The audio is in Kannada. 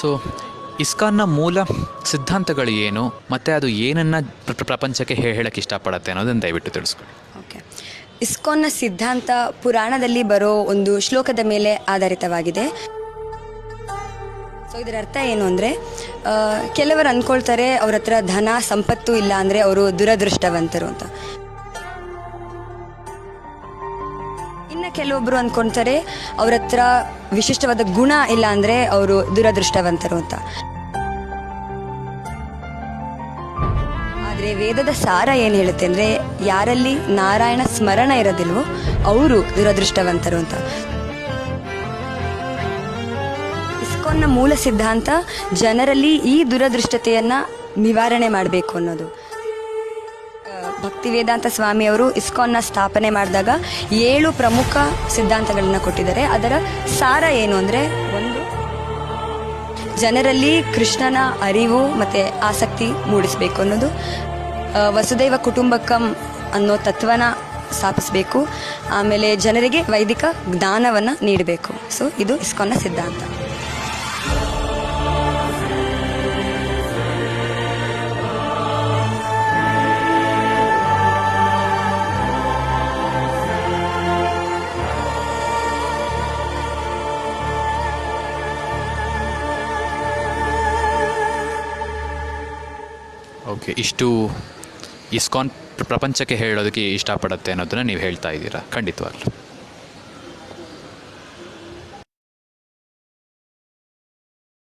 ಸೊ ಇಸ್ಕಾನ್ನ ಮೂಲ ಸಿದ್ಧಾಂತಗಳು ಏನು? ಮತ್ತು ಅದು ಏನನ್ನು ಪ್ರಪಂಚಕ್ಕೆ ಹೇಳಕ್ಕೆ ಇಷ್ಟಪಡುತ್ತೆ ಅನ್ನೋದನ್ನು ದಯವಿಟ್ಟು ತಿಳಿಸ್ಕೊಡಿ. ಓಕೆ. ಇಸ್ಕಾನ್ನ ಸಿದ್ಧಾಂತ ಪುರಾಣದಲ್ಲಿ ಬರೋ ಒಂದು ಶ್ಲೋಕದ ಮೇಲೆ ಆಧಾರಿತವಾಗಿದೆ. ಸೊ ಇದರ ಅರ್ಥ ಏನು ಅಂದರೆ ಕೆಲವರು ಅಂದ್ಕೊಳ್ತಾರೆ ಅವ್ರ ಹತ್ರ ಧನ, ಸಂಪತ್ತು ಇಲ್ಲ ಅಂದರೆ ಅವರು ದುರದೃಷ್ಟವಂತರು ಅಂತ. ಇನ್ನು ಕೆಲವೊಬ್ಬರು ಅಂದ್ಕೊಂತಾರೆ ಅವ್ರ ಹತ್ರ ವಿಶಿಷ್ಟವಾದ ಗುಣ ಇಲ್ಲ ಅಂದರೆ ಅವರು ದುರದೃಷ್ಟವಂತರು ಅಂತ. ಆದರೆ ವೇದದ ಸಾರ ಏನು ಹೇಳುತ್ತೆ ಅಂದರೆ, ಯಾರಲ್ಲಿ ನಾರಾಯಣ ಸ್ಮರಣ ಇರೋದಿಲ್ವೋ, ಅವರು ದುರದೃಷ್ಟವಂತರು ಅಂತ. ಇಸ್ಕೋನ್ನ ಮೂಲ ಸಿದ್ಧಾಂತ ಜನರಲ್ಲಿ ಈ ದುರದೃಷ್ಟತೆಯನ್ನು ನಿವಾರಣೆ ಮಾಡಬೇಕು ಅನ್ನೋದು. ಭಕ್ತಿ ವೇದಾಂತ ಸ್ವಾಮಿಯವರು ಇಸ್ಕಾನ್ನ ಸ್ಥಾಪನೆ ಮಾಡಿದಾಗ ಏಳು ಪ್ರಮುಖ ಸಿದ್ಧಾಂತಗಳನ್ನು ಕೊಟ್ಟಿದ್ದಾರೆ. ಅದರ ಸಾರ ಏನು ಅಂದರೆ ಒಂದು, ಜನರಲ್ಲಿ ಕೃಷ್ಣನ ಅರಿವು ಮತ್ತು ಆಸಕ್ತಿ ಮೂಡಿಸಬೇಕು ಅನ್ನೋದು ವಸುದೈವ ಕುಟುಂಬಕಂ ಅನ್ನೋ ತತ್ವನ ಸ್ಥಾಪಿಸಬೇಕು. ಆಮೇಲೆ ಜನರಿಗೆ ವೈದಿಕ ಜ್ಞಾನವನ್ನು ನೀಡಬೇಕು. ಸೊ ಇದು ಇಸ್ಕಾನ್ನ ಸಿದ್ಧಾಂತ. ಓಕೆ ಇಷ್ಟು ಇಸ್ಕಾನ್ ಪ್ರಪಂಚಕ್ಕೆ ಹೇಳೋದಕ್ಕೆ ಇಷ್ಟಪಡುತ್ತೆ ಅನ್ನೋದನ್ನು ನೀವು ಹೇಳ್ತಾ ಇದ್ದೀರಾ? ಖಂಡಿತವಾಗ್ಲೂ.